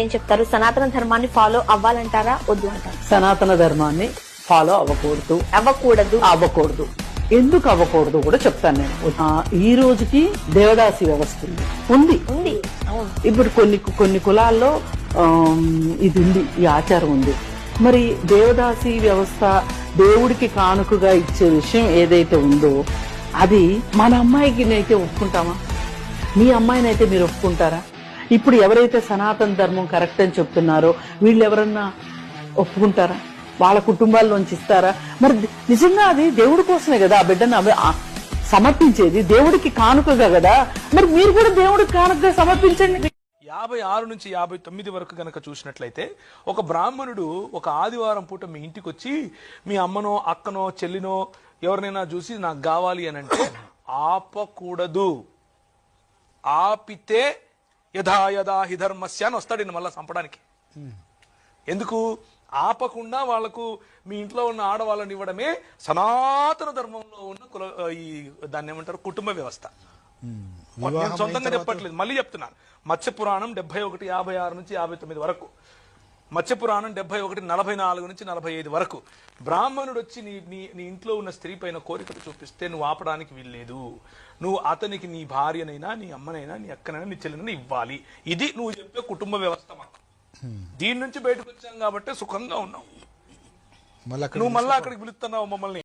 ఏం చెప్తారు? సనాతన ధర్మాన్ని ఫాలో అవ్వాలంటారా? వద్దు అంటారా? సనాతన ధర్మాన్ని ఫాలో అవ్వకూడదు. అవ్వకూడదు. అవ్వకూడదు. ఎందుకు అవ్వకూడదు కూడా చెప్తాను నేను. ఈ రోజుకి దేవదాసి వ్యవస్థ ఉంది. ఉంది. ఇప్పుడు కొన్ని కొన్ని కులాల్లో ఇది ఉంది ఈ ఆచారం ఉంది. మరి దేవదాసి వ్యవస్థ దేవుడికి కానుకగా ఇచ్చే విషయం ఏదైతే ఉందో అది మన అమ్మాయికి నైతే ఒప్పుకుంటామా? మీ అమ్మాయినైతే మీరు ఒప్పుకుంటారా? ఇప్పుడు ఎవరైతే సనాతన ధర్మం కరెక్ట్ అని చెప్తున్నారో వీళ్ళు ఎవరన్నా ఒప్పుకుంటారా? వాళ్ళ కుటుంబాల్లోంచి ఇస్తారా? మరి నిజంగా అది దేవుడి కోసమే కదా ఆ బిడ్డను అవి- సమర్పించేది? దేవుడికి కానుకగా కదా? మరి మీరు కూడా దేవుడికి కానుకగా సమర్పించండి. యాభై ఆరు నుంచి యాభై తొమ్మిది వరకు గనక చూసినట్లయితే ఒక బ్రాహ్మణుడు ఒక ఆదివారం పూట మీ ఇంటికి వచ్చి మీ అమ్మనో అక్కనో చెల్లినో ఎవరినైనా చూసి నాకు కావాలి అని అంటే ఆపకూడదు. ఆపితే యథా యథా హి ధర్మస్య అని వస్తాడు మళ్ళా చంపడానికి. ఎందుకు? ఆపకుండా వాళ్ళకు మీ ఇంట్లో ఉన్న ఆడవాళ్ళని ఇవ్వడమే సనాతన ధర్మంలో ఉన్న కుల ఈ దాన్ని ఏమంటారు? కుటుంబ వ్యవస్థ. నేను సొంతంగా చెప్పట్లేదు మళ్ళీ చెప్తున్నాను. మత్స్య పురాణం డెబ్బై ఒకటి యాభై ఆరు నుంచి యాభై తొమ్మిది వరకు. మత్స్య పురాణం డెబ్బై ఒకటి నలభై నాలుగు నుంచి నలభై ఐదు వరకు. బ్రాహ్మణుడు వచ్చి నీ నీ నీ ఇంట్లో ఉన్న స్త్రీ పైన కోరికలు చూపిస్తే నువ్వు ఆపడానికి వీల్లేదు. నువ్వు అతనికి నీ భార్యనైనా నీ అమ్మనైనా నీ అక్కనైనా నీ చెల్లినైనా ఇవ్వాలి. ఇది నువ్వు చెప్పే కుటుంబ వ్యవస్థ మాకు. దీని నుంచి బయటకు వచ్చాం కాబట్టి సుఖంగా ఉన్నావు నువ్వు మళ్ళీ అక్కడికి పిలుస్తున్నావు మమ్మల్ని.